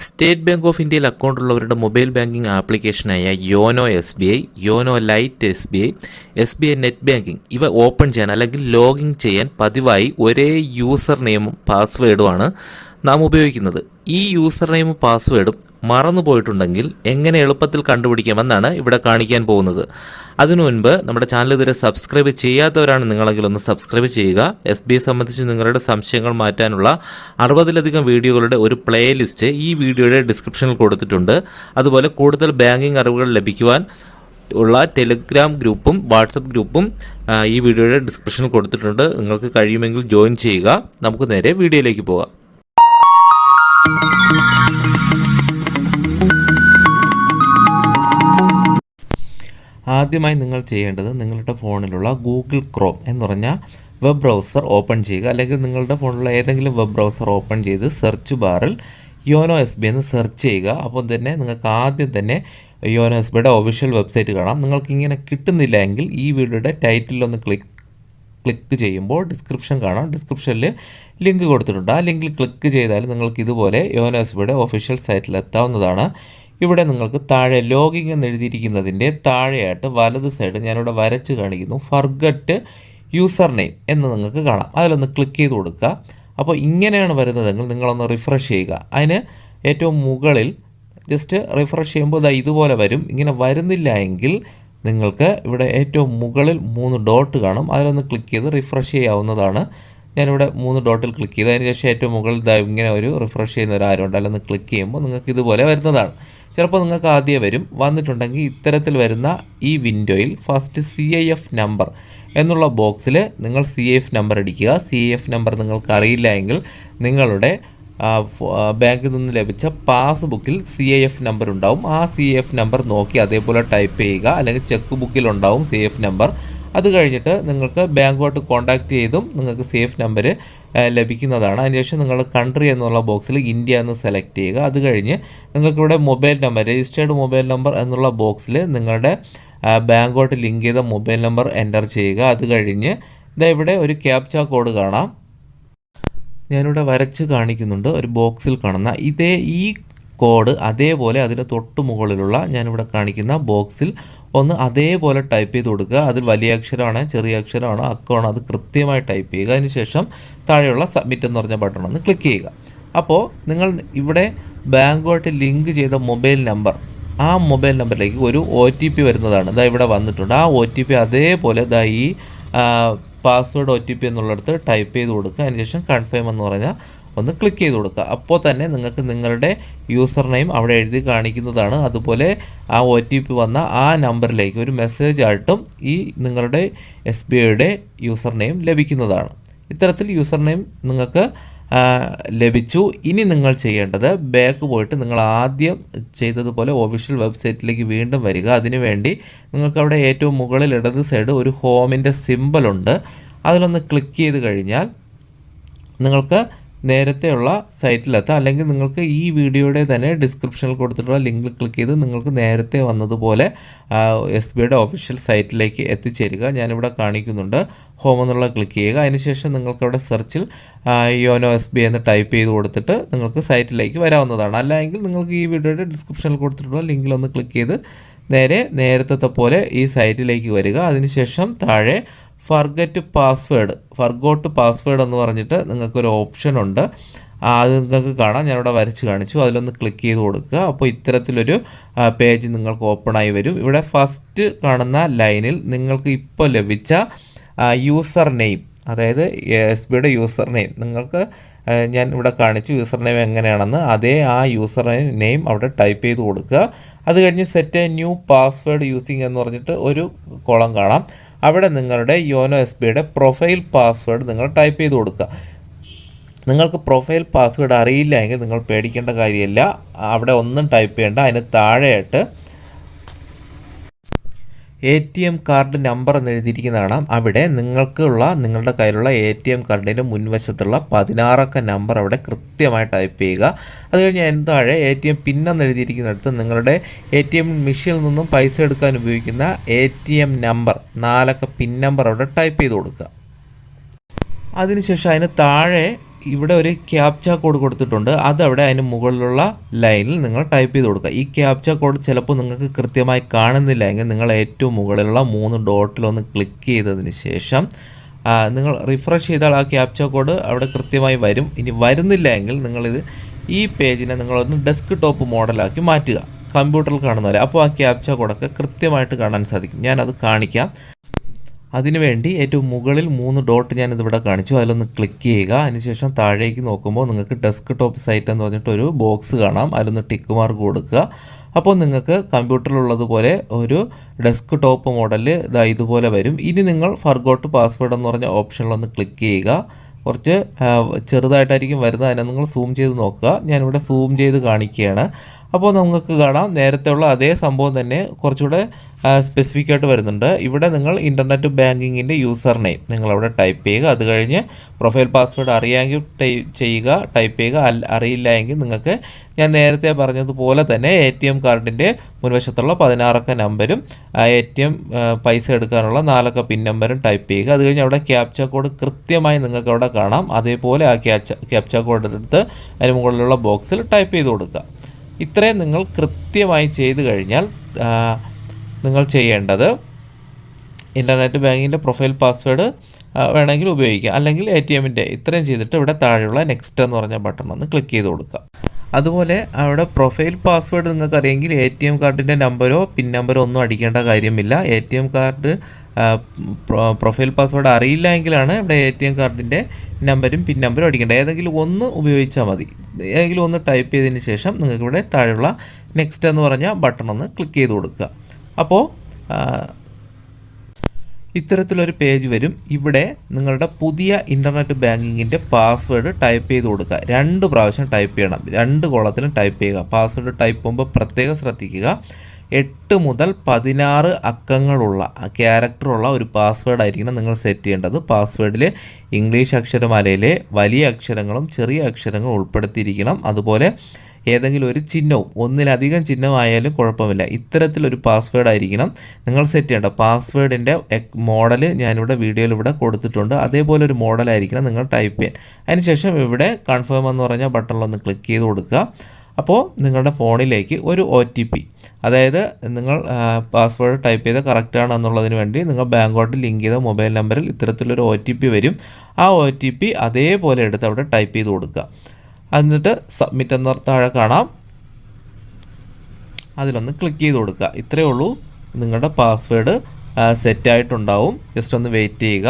State Bank of ഇന്ത്യയിൽ account ഉള്ളവരുടെ mobile banking ആപ്ലിക്കേഷനായ YONO S B I YONO lite S B I S B I net banking ഇവ open ചെയ്യാൻ അല്ലെങ്കിൽ login ചെയ്യാൻ പതിവായി ഒരേ യൂസർ നെയിമും പാസ്വേഡുമാണ് നാം ഉപയോഗിക്കുന്നത്. ഈ യൂസർ നെയിമും പാസ്വേഡും മറന്നു പോയിട്ടുണ്ടെങ്കിൽ എങ്ങനെ എളുപ്പത്തിൽ കണ്ടുപിടിക്കാമെന്നാണ് ഇവിടെ കാണിക്കാൻ പോകുന്നത്. അതിനു മുൻപ് നമ്മുടെ ചാനൽ ഇതുവരെ സബ്സ്ക്രൈബ് ചെയ്യാത്തവരാണ് നിങ്ങളെങ്കിൽ ഒന്ന് സബ്സ്ക്രൈബ് ചെയ്യുക. എസ് ബി സംബന്ധിച്ച് നിങ്ങളുടെ സംശയങ്ങൾ മാറ്റാനുള്ള അറുപതിലധികം വീഡിയോകളുടെ ഒരു പ്ലേലിസ്റ്റ് ഈ വീഡിയോയുടെ ഡിസ്ക്രിപ്ഷനിൽ കൊടുത്തിട്ടുണ്ട്. അതുപോലെ കൂടുതൽ ബാങ്കിങ് അറിവുകൾ ലഭിക്കുവാൻ ഉള്ള ടെലിഗ്രാം ഗ്രൂപ്പും വാട്സപ്പ് ഗ്രൂപ്പും ഈ വീഡിയോയുടെ ഡിസ്ക്രിപ്ഷനിൽ കൊടുത്തിട്ടുണ്ട്. നിങ്ങൾക്ക് കഴിയുമെങ്കിൽ ജോയിൻ ചെയ്യുക. നമുക്ക് നേരെ വീഡിയോയിലേക്ക് പോകാം. ആദ്യമായി നിങ്ങൾ ചെയ്യേണ്ടത് നിങ്ങളുടെ ഫോണിലുള്ള ഗൂഗിൾ ക്രോം എന്ന് പറഞ്ഞ വെബ് ബ്രൗസർ ഓപ്പൺ ചെയ്യുക. അല്ലെങ്കിൽ നിങ്ങളുടെ ഫോണിലുള്ള ഏതെങ്കിലും വെബ് ബ്രൗസർ ഓപ്പൺ ചെയ്ത് സെർച്ച് ബാറിൽ യോനോ എസ് ബി എന്ന് സെർച്ച് ചെയ്യുക. അപ്പോൾ തന്നെ നിങ്ങൾക്ക് ആദ്യം തന്നെ യോനോ എസ് ബിയുടെ ഒഫീഷ്യൽ വെബ്സൈറ്റ് കാണാം. നിങ്ങൾക്ക് ഇങ്ങനെ കിട്ടുന്നില്ല എങ്കിൽ ഈ വീഡിയോയുടെ ടൈറ്റിലൊന്ന് ക്ലിക്ക് ക്ലിക്ക് ചെയ്യുമ്പോൾ ഡിസ്ക്രിപ്ഷൻ കാണാം. ഡിസ്ക്രിപ്ഷനിൽ ലിങ്ക് കൊടുത്തിട്ടുണ്ട്. ആ ലിങ്കിൽ ക്ലിക്ക് ചെയ്താൽ നിങ്ങൾക്ക് ഇതുപോലെ യോനോ എസ് ബിയുടെ ഒഫീഷ്യൽ സൈറ്റിൽ എത്താവുന്നതാണ്. ഇവിടെ നിങ്ങൾക്ക് താഴെ ലോഗിങ് എന്ന് എഴുതിയിരിക്കുന്നതിന്റെ താഴെയായിട്ട് വലത് സൈഡ് ഞാനിവിടെ വരച്ച് കാണിക്കുന്നു. ഫർഗറ്റ് യൂസർ നെയിം എന്ന് നിങ്ങൾക്ക് കാണാം. അതിലൊന്ന് ക്ലിക്ക് ചെയ്ത് കൊടുക്കുക. അപ്പോൾ ഇങ്ങനെയാണ് വരുന്നതെങ്കിൽ നിങ്ങളൊന്ന് റിഫ്രഷ് ചെയ്യുക. അതിന് ഏറ്റവും മുകളിൽ ജസ്റ്റ് റിഫ്രഷ് ചെയ്യുമ്പോൾ ഇതാ ഇതുപോലെ വരും. ഇങ്ങനെ വരുന്നില്ല എങ്കിൽ നിങ്ങൾക്ക് ഇവിടെ ഏറ്റവും മുകളിൽ മൂന്ന് ഡോട്ട് കാണും. അതിലൊന്ന് ക്ലിക്ക് ചെയ്ത് റിഫ്രഷ് ചെയ്യാവുന്നതാണ്. ഞാനിവിടെ മൂന്ന് ഡോട്ടിൽ ക്ലിക്ക് ചെയ്ത്. അതിന് ശേഷം ഏറ്റവും മുകളിൽ ഇങ്ങനെ ഒരു റിഫ്രഷ് ചെയ്യുന്ന ഒരു ആരുണ്ട് ക്ലിക്ക് ചെയ്യുമ്പോൾ നിങ്ങൾക്ക് ഇതുപോലെ വരുന്നതാണ്. ചിലപ്പോൾ നിങ്ങൾക്ക് ആദ്യം വരും. വന്നിട്ടുണ്ടെങ്കിൽ ഇത്തരത്തിൽ വരുന്ന ഈ വിൻഡോയിൽ first C I F number എന്നുള്ള ബോക്സിൽ നിങ്ങൾ സി എഫ് നമ്പർ അടിക്കുക. സി എഫ് നമ്പർ നിങ്ങൾക്ക് അറിയില്ല എങ്കിൽ നിങ്ങളുടെ ബാങ്കിൽ നിന്ന് ലഭിച്ച പാസ്ബുക്കിൽ സി ഐ എഫ് നമ്പർ ഉണ്ടാവും. ആ സി എഫ് നമ്പർ നോക്കി അതേപോലെ ടൈപ്പ് ചെയ്യുക. അല്ലെങ്കിൽ ചെക്ക് ബുക്കിലുണ്ടാവും സി എഫ് നമ്പർ അത് കഴിഞ്ഞിട്ട് നിങ്ങൾക്ക് ബാങ്കുമായിട്ട് കോൺടാക്റ്റ് ചെയ്തും നിങ്ങൾക്ക് സേഫ് നമ്പർ ലഭിക്കുന്നതാണ്. അതിനുശേഷം നിങ്ങൾ കൺട്രി എന്നുള്ള ബോക്സിൽ ഇന്ത്യ എന്ന് സെലക്ട് ചെയ്യുക. അത് കഴിഞ്ഞ് നിങ്ങൾക്കിവിടെ mobile number registered mobile number എന്നുള്ള ബോക്സിൽ നിങ്ങളുടെ ബാങ്കുമായിട്ട് ലിങ്ക് ചെയ്ത മൊബൈൽ നമ്പർ എന്റർ ചെയ്യുക. അത് കഴിഞ്ഞ് ഇതാ ഇവിടെ ഒരു ക്യാപ്ച കോഡ് കാണാം. ഞാനിവിടെ വരച്ച് കാണിക്കുന്നുണ്ട്. ഒരു ബോക്സിൽ കാണുന്ന ഇതേ ഈ കോഡ് അതേപോലെ അതിന്റെ തൊട്ട് മുകളിലുള്ള ഞാനിവിടെ കാണിക്കുന്ന ബോക്സിൽ ഒന്ന് അതേപോലെ ടൈപ്പ് ചെയ്ത് കൊടുക്കുക. അതിൽ വലിയ അക്ഷരമാണോ ചെറിയ അക്ഷരമാണോ അക്കമാണോ അത് കൃത്യമായി ടൈപ്പ് ചെയ്യുക. അതിനുശേഷം താഴെയുള്ള സബ്മിറ്റ് എന്ന് പറഞ്ഞ ബട്ടൺ ഒന്ന് ക്ലിക്ക് ചെയ്യുക. അപ്പോൾ നിങ്ങൾ ഇവിടെ ബാങ്കുമായിട്ട് ലിങ്ക് ചെയ്ത മൊബൈൽ നമ്പർ ആ മൊബൈൽ നമ്പറിലേക്ക് ഒരു ഒ ടി പി വരുന്നതാണ്. ഇതാ ഇവിടെ വന്നിട്ടുണ്ട്. ആ ഒ ടി പി അതേപോലെ ഇതാ ഈ പാസ്വേഡ് ഒ ടി പി എന്നുള്ളിടത്ത് ടൈപ്പ് ചെയ്ത് കൊടുക്കുക. അതിനുശേഷം കൺഫേം എന്ന് പറഞ്ഞാൽ ഒന്ന് ക്ലിക്ക് ചെയ്ത് കൊടുക്കുക. അപ്പോൾ തന്നെ നിങ്ങൾക്ക് നിങ്ങളുടെ യൂസർ നെയിം അവിടെ എഴുതി കാണിക്കുന്നതാണ്. അതുപോലെ ആ ഒ ടി പി വന്ന ആ നമ്പറിലേക്ക് ഒരു മെസ്സേജ് ആയിട്ടും ഈ നിങ്ങളുടെ എസ് ബി ഐയുടെ യൂസർ നെയിം ലഭിക്കുന്നതാണ്. ഇത്തരത്തിൽ യൂസർ നെയിം നിങ്ങൾക്ക് ലഭിച്ചു. ഇനി നിങ്ങൾ ചെയ്യേണ്ടത് ബാക്ക് പോയിട്ട് നിങ്ങൾ ആദ്യം ചെയ്തതുപോലെ ഒഫീഷ്യൽ വെബ്സൈറ്റിലേക്ക് വീണ്ടും വരിക. അതിനുവേണ്ടി നിങ്ങൾക്ക് അവിടെ ഏറ്റവും മുകളിൽ ഇടത് സൈഡ് ഒരു ഹോമിന്റെ സിമ്പലുണ്ട് അതിലൊന്ന് ക്ലിക്ക് ചെയ്ത് കഴിഞ്ഞാൽ നിങ്ങൾക്ക് നേരത്തെയുള്ള സൈറ്റിലെത്താം അല്ലെങ്കിൽ നിങ്ങൾക്ക് ഈ വീഡിയോയുടെ തന്നെ ഡിസ്ക്രിപ്ഷനിൽ കൊടുത്തിട്ടുള്ള ലിങ്കിൽ ക്ലിക്ക് ചെയ്ത് നിങ്ങൾക്ക് നേരത്തെ വന്നതുപോലെ എസ് ബി ഐയുടെ ഒഫീഷ്യൽ സൈറ്റിലേക്ക് എത്തിച്ചേരുക. ഞാനിവിടെ കാണിക്കുന്നുണ്ട്. ഹോം എന്നുള്ള ക്ലിക്ക് ചെയ്യുക. അതിനുശേഷം നിങ്ങൾക്കവിടെ സെർച്ചിൽ യോനോ എസ് ബി എന്ന് ടൈപ്പ് ചെയ്ത് കൊടുത്തിട്ട് നിങ്ങൾക്ക് സൈറ്റിലേക്ക് വരാവുന്നതാണ്. അല്ലെങ്കിൽ നിങ്ങൾക്ക് ഈ വീഡിയോയുടെ ഡിസ്ക്രിപ്ഷനിൽ കൊടുത്തിട്ടുള്ള ലിങ്കിൽ ഒന്ന് ക്ലിക്ക് ചെയ്ത് നേരെ നേരത്തെ പോലെ ഈ സൈറ്റിലേക്ക് വരിക. അതിനുശേഷം താഴെ ഫർഗറ്റ് പാസ്വേഡ് ഫർഗോട്ട് പാസ്വേഡ് എന്ന് പറഞ്ഞിട്ട് നിങ്ങൾക്കൊരു ഓപ്ഷൻ ഉണ്ട്. അത് നിങ്ങൾക്ക് കാണാം. ഞാനിവിടെ വരച്ച് കാണിച്ചു. അതിലൊന്ന് ക്ലിക്ക് ചെയ്ത് കൊടുക്കുക. അപ്പോൾ ഇത്തരത്തിലൊരു പേജ് നിങ്ങൾക്ക് ഓപ്പണായി വരും. ഇവിടെ ഫസ്റ്റ് കാണുന്ന ലൈനിൽ നിങ്ങൾക്ക് ഇപ്പോൾ ലഭിച്ച യൂസർ നെയിം അതായത് എസ് ബിയുടെ യൂസർ നെയിം നിങ്ങൾക്ക് ഞാൻ ഇവിടെ കാണിച്ചു യൂസർ നെയിം എങ്ങനെയാണെന്ന്. അതേ ആ യൂസർ നെയിം അവിടെ ടൈപ്പ് ചെയ്ത് കൊടുക്കുക. അത് കഴിഞ്ഞ് സെറ്റ് ന്യൂ പാസ്വേഡ് യൂസിങ് എന്ന് പറഞ്ഞിട്ട് ഒരു കോളം കാണാം. അവിടെ നിങ്ങളുടെ യോനോ എസ് ബിയുടെ പ്രൊഫൈൽ പാസ്വേഡ് നിങ്ങൾ ടൈപ്പ് ചെയ്ത് കൊടുക്കുക. നിങ്ങൾക്ക് പ്രൊഫൈൽ പാസ്വേഡ് അറിയില്ല എങ്കിൽ നിങ്ങൾ പേടിക്കേണ്ട കാര്യമില്ല. അവിടെ ഒന്നും ടൈപ്പ് ചെയ്യേണ്ട അതിന് താഴെയായിട്ട് A T M card number എന്ന് എഴുതിയിരിക്കുന്നതാണ്. അവിടെ നിങ്ങൾക്കുള്ള നിങ്ങളുടെ കയ്യിലുള്ള എ ടി എം കാർഡിന്റെ മുൻവശത്തുള്ള പതിനാറക്ക നമ്പർ അവിടെ കൃത്യമായി ടൈപ്പ് ചെയ്യുക. അത് കഴിഞ്ഞ് അതിന് താഴെ എ ടി എം പിൻ എന്ന് എഴുതിയിരിക്കുന്നിടത്ത് നിങ്ങളുടെ എ ടി എം മെഷീനിൽ നിന്നും പൈസ എടുക്കാൻ ഉപയോഗിക്കുന്ന എ ടി എം നമ്പർ നാലക്ക പിൻ നമ്പർ അവിടെ ടൈപ്പ് ചെയ്ത് കൊടുക്കുക. അതിനുശേഷം അതിന് താഴെ ഇവിടെ ഒരു ക്യാപ്ച കോഡ് കൊടുത്തിട്ടുണ്ട്. അത് അവിടെ അതിന് മുകളിലുള്ള ലൈനിൽ നിങ്ങൾ ടൈപ്പ് ചെയ്ത് കൊടുക്കുക. ഈ ക്യാപ്ച കോഡ് ചിലപ്പോൾ നിങ്ങൾക്ക് കൃത്യമായി കാണുന്നില്ല. എങ്കിൽ നിങ്ങൾ ഏറ്റവും മുകളിലുള്ള മൂന്ന് ഡോട്ടിലൊന്ന് ക്ലിക്ക് ചെയ്തതിന് ശേഷം നിങ്ങൾ റിഫ്രഷ് ചെയ്താൽ ആ ക്യാപ്ച കോഡ് അവിടെ കൃത്യമായി വരും. ഇനി വരുന്നില്ല എങ്കിൽ നിങ്ങളിത് ഈ പേജിനെ നിങ്ങളൊന്ന് ഡെസ്ക് ടോപ്പ് മോഡലാക്കി മാറ്റുക. കമ്പ്യൂട്ടറിൽ കാണുന്നവരെ. അപ്പോൾ ആ ക്യാപ്ച കോഡൊക്കെ കൃത്യമായിട്ട് കാണാൻ സാധിക്കും. ഞാനത് കാണിക്കാം. അതിനുവേണ്ടി ഏറ്റവും മുകളിൽ മൂന്ന് ഡോട്ട് ഞാൻ ഇതിവിടെ കാണിച്ചു. അതിലൊന്ന് ക്ലിക്ക് ചെയ്യുക. അതിനുശേഷം താഴേക്ക് നോക്കുമ്പോൾ നിങ്ങൾക്ക് ഡെസ്ക് ടോപ്പ് സൈറ്റ് എന്ന് പറഞ്ഞിട്ടൊരു ബോക്സ് കാണാം. അതിലൊന്ന് ടിക്ക് മാർക്ക് കൊടുക്കുക. അപ്പോൾ നിങ്ങൾക്ക് കമ്പ്യൂട്ടറിലുള്ളതുപോലെ ഒരു ഡെസ്ക് ടോപ്പ് മോഡൽ ഇതാ ഇതുപോലെ വരും. ഇനി നിങ്ങൾ ഫർഗോട്ട് പാസ്വേഡ് എന്ന് പറഞ്ഞ ഓപ്ഷനിലൊന്ന് ക്ലിക്ക് ചെയ്യുക. കുറച്ച് ചെറുതായിട്ടായിരിക്കും വരുന്നത്. അതിനെ നിങ്ങൾ സൂം ചെയ്ത് നോക്കുക. ഞാനിവിടെ സൂം ചെയ്ത് കാണിക്കുകയാണ്. അപ്പോൾ നിങ്ങൾക്ക് കാണാം. നേരത്തെ ഉള്ള അതേ സംഭവം തന്നെ കുറച്ചുകൂടെ സ്പെസിഫിക് ആയിട്ട് വരുന്നുണ്ട്. ഇവിടെ നിങ്ങൾ ഇന്റർനെറ്റ് ബാങ്കിങ്ങിന്റെ യൂസർ നെയിം നിങ്ങളവിടെ ടൈപ്പ് ചെയ്യുക. അത് കഴിഞ്ഞ് പ്രൊഫൈൽ പാസ്വേഡ് അറിയാമെങ്കിൽ ചെയ്യുക. ടൈപ്പ് ചെയ്യുക. അറിയില്ല എങ്കിൽ നിങ്ങൾക്ക് ഞാൻ നേരത്തെ പറഞ്ഞതുപോലെ തന്നെ എ ടി എം കാർഡിന്റെ മുൻവശത്തുള്ള പതിനാറക്ക നമ്പരും എ ടി എം പൈസ എടുക്കാനുള്ള നാലക്ക പിൻ നമ്പരും ടൈപ്പ് ചെയ്യുക. അത് കഴിഞ്ഞ് അവിടെ ക്യാപ്ച കോഡ് കൃത്യമായി നിങ്ങൾക്ക് അവിടെ കാണാം. അതേപോലെ ആ ക്യാപ്ച ക്യാപ്ച കോഡ് എടുത്ത് അതിന് മുകളിലുള്ള ബോക്സിൽ ടൈപ്പ് ചെയ്ത് കൊടുക്കുക. ഇത്രയും നിങ്ങൾ കൃത്യമായി ചെയ്തു കഴിഞ്ഞാൽ നിങ്ങൾ ചെയ്യേണ്ടത് ഇന്റർനെറ്റ് ബാങ്കിന്റെ പ്രൊഫൈൽ പാസ്വേഡ് വേണമെങ്കിൽ ഉപയോഗിക്കുക അല്ലെങ്കിൽ എ ടി എമ്മിന്റെ ഇത്രയും ചെയ്തിട്ട് ഇവിടെ താഴെയുള്ള നെക്സ്റ്റ് എന്ന് പറഞ്ഞ ബട്ടൺ ഒന്ന് ക്ലിക്ക് ചെയ്ത് കൊടുക്കുക. അതുപോലെ അവിടെ പ്രൊഫൈൽ പാസ്വേഡ് നിങ്ങൾക്ക് അറിയെങ്കിൽ എ ടി എം കാർഡിന്റെ നമ്പരോ പിൻ നമ്പരോ ഒന്നും അടിക്കേണ്ട കാര്യമില്ല. A T M card profile password അറിയില്ല എങ്കിലാണ് ഇവിടെ എ ടി എം കാർഡിന്റെ നമ്പരും പിൻ നമ്പരും അടിക്കേണ്ടത്. ഏതെങ്കിലും ഒന്ന് ഉപയോഗിച്ചാൽ മതി. ഏതെങ്കിലും ഒന്ന് ടൈപ്പ് ചെയ്തതിന് ശേഷം നിങ്ങൾക്ക് ഇവിടെ താഴെയുള്ള നെക്സ്റ്റ് എന്ന് പറഞ്ഞ ബട്ടൺ ഒന്ന് ക്ലിക്ക് ചെയ്ത് കൊടുക്കുക. അപ്പോൾ ഇത്തരത്തിലൊരു പേജ് വരും. ഇവിടെ നിങ്ങളുടെ പുതിയ ഇന്റർനെറ്റ് ബാങ്കിങ്ങിന്റെ പാസ്വേഡ് ടൈപ്പ് ചെയ്ത് കൊടുക്കുക. രണ്ട് പ്രാവശ്യം ടൈപ്പ് ചെയ്യണം. രണ്ട് കോളത്തിലും ടൈപ്പ് ചെയ്യുക. പാസ്വേഡ് ടൈപ്പ് ചെയ്യുമ്പോൾ പ്രത്യേകം ശ്രദ്ധിക്കുക. എട്ട് മുതൽ പതിനാറ് അക്കങ്ങളുള്ള ക്യാരക്ടറുള്ള ഒരു പാസ്വേഡ് ആയിരിക്കണം നിങ്ങൾ സെറ്റ് ചെയ്യേണ്ടത്. പാസ്വേഡിൽ ഇംഗ്ലീഷ് അക്ഷരമാലയിലെ വലിയ അക്ഷരങ്ങളും ചെറിയ അക്ഷരങ്ങളും ഉൾപ്പെടുത്തിയിരിക്കണം. അതുപോലെ ഏതെങ്കിലും ഒരു ചിഹ്നവും ഒന്നിലധികം ചിഹ്നമായാലും കുഴപ്പമില്ല. ഇത്തരത്തിലൊരു പാസ്വേഡ് ആയിരിക്കണം നിങ്ങൾ സെറ്റ് ചെയ്യേണ്ട പാസ്വേഡിന്റെ മോഡൽ ഞാനിവിടെ വീഡിയോയിൽ ഇവിടെ കൊടുത്തിട്ടുണ്ട്. അതേപോലെ ഒരു മോഡലായിരിക്കണം നിങ്ങൾ ടൈപ്പ് ചെയ്യാൻ. അതിനുശേഷം ഇവിടെ കൺഫേം എന്ന് പറഞ്ഞ ബട്ടണിലൊന്ന് ക്ലിക്ക് ചെയ്ത് കൊടുക്കുക. അപ്പോൾ നിങ്ങളുടെ ഫോണിലേക്ക് ഒരു ഒ ടി പി അതായത് നിങ്ങൾ പാസ്വേഡ് ടൈപ്പ് ചെയ്ത ആണ് എന്നുള്ളതിന് വേണ്ടി നിങ്ങൾ ബാങ്കോട്ട് ലിങ്ക് ചെയ്ത മൊബൈൽ നമ്പറിൽ ഇത്തരത്തിലൊരു ഒ ടി പി വരും. ആ ഒ ടി പി അതേപോലെ എടുത്ത് അവിടെ ടൈപ്പ് ചെയ്ത് കൊടുക്കുക. എന്നിട്ട് സബ്മിറ്റ് എന്ന താഴെ കാണാം. അതിലൊന്ന് ക്ലിക്ക് ചെയ്ത് കൊടുക്കുക. ഇത്രയേ ഉള്ളൂ. നിങ്ങളുടെ പാസ്വേഡ് സെറ്റായിട്ടുണ്ടാവും ജസ്റ്റ് ഒന്ന് വെയിറ്റ് ചെയ്യുക.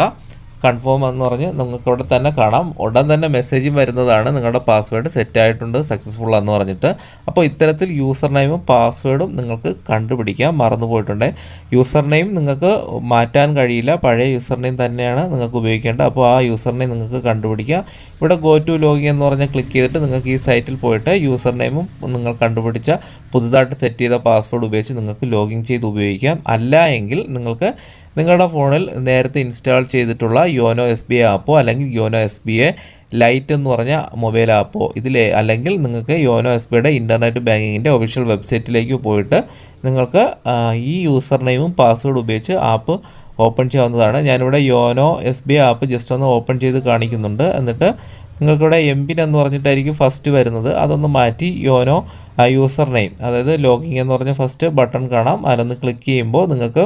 കൺഫേം എന്ന് പറഞ്ഞ് നിങ്ങൾക്ക് ഇവിടെ തന്നെ കാണാം. ഉടൻ തന്നെ മെസ്സേജും വരുന്നതാണ്. നിങ്ങളുടെ പാസ്വേഡ് സെറ്റായിട്ടുണ്ട് സക്സസ്ഫുൾ എന്ന് പറഞ്ഞിട്ട്. അപ്പോൾ ഇത്തരത്തിൽ യൂസർ നെയിമും പാസ്വേഡും നിങ്ങൾക്ക് കണ്ടുപിടിക്കാം. മറന്നുപോയിട്ടുണ്ട് യൂസർ നെയിം നിങ്ങൾക്ക് മാറ്റാൻ കഴിയില്ല. പഴയ യൂസർ നെയിം തന്നെയാണ് നിങ്ങൾക്ക് ഉപയോഗിക്കേണ്ടത്. അപ്പോൾ ആ യൂസർ നെയിം നിങ്ങൾക്ക് കണ്ടുപിടിക്കാം. ഇവിടെ ഗോ ടു ലോഗിൻ എന്ന് പറഞ്ഞാൽ ക്ലിക്ക് ചെയ്തിട്ട് നിങ്ങൾക്ക് ഈ സൈറ്റിൽ പോയിട്ട് യൂസർ നെയിമും നിങ്ങൾ കണ്ടുപിടിച്ച പുതുതായിട്ട് സെറ്റ് ചെയ്ത പാസ്വേഡ് ഉപയോഗിച്ച് നിങ്ങൾക്ക് ലോഗിൻ ചെയ്ത് ഉപയോഗിക്കാം. അല്ല നിങ്ങൾക്ക് നിങ്ങളുടെ ഫോണിൽ നേരത്തെ ഇൻസ്റ്റാൾ ചെയ്തിട്ടുള്ള യോനോ എസ് ബി ഐ ആപ്പോ അല്ലെങ്കിൽ YONO S B I lite എന്ന് പറഞ്ഞ മൊബൈൽ ആപ്പോ ഇതിലെ അല്ലെങ്കിൽ നിങ്ങൾക്ക് യോനോ എസ് ബിയുടെ ഇന്റർനെറ്റ് ബാങ്കിങ്ങിന്റെ ഒഫീഷ്യൽ വെബ്സൈറ്റിലേക്ക് പോയിട്ട് നിങ്ങൾക്ക് ഈ യൂസർ നെയിമും പാസ്വേഡ് ഉപയോഗിച്ച് ആപ്പ് ഓപ്പൺ ചെയ്യാവുന്നതാണ്. ഞാനിവിടെ YONO S B I app just ഒന്ന് ഓപ്പൺ ചെയ്ത് കാണിക്കുന്നുണ്ട്. എന്നിട്ട് നിങ്ങൾക്കിവിടെ എം പിൻ എന്ന് പറഞ്ഞിട്ടായിരിക്കും ഫസ്റ്റ് വരുന്നത്. അതൊന്ന് മാറ്റി യോനോ യൂസർ നെയിം അതായത് ലോഗിൻ എന്ന് പറഞ്ഞ ഫസ്റ്റ് ബട്ടൺ കാണാം. അതിലൊന്ന് ക്ലിക്ക് ചെയ്യുമ്പോൾ നിങ്ങൾക്ക്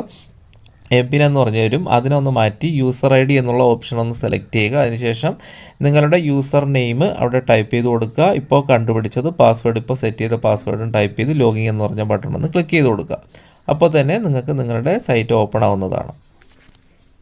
എം പിൻ എന്ന് പറഞ്ഞു തരും അതിനൊന്ന് മാറ്റി യൂസർ ഐ ഡി എന്നുള്ള ഓപ്ഷൻ ഒന്ന് സെലക്ട് ചെയ്യുക. അതിനുശേഷം നിങ്ങളുടെ യൂസർ നെയിം അവിടെ ടൈപ്പ് ചെയ്ത് കൊടുക്കുക. ഇപ്പോൾ കണ്ടുപിടിച്ചത് പാസ്വേഡ് ഇപ്പോൾ സെറ്റ് ചെയ്ത പാസ്വേഡും ടൈപ്പ് ചെയ്ത് ലോഗിൻ എന്ന് പറഞ്ഞ ബട്ടൺ ഒന്ന് ക്ലിക്ക് ചെയ്ത് കൊടുക്കുക. അപ്പോൾ തന്നെ നിങ്ങൾക്ക് നിങ്ങളുടെ സൈറ്റ് ഓപ്പൺ ആവുന്നതാണ്.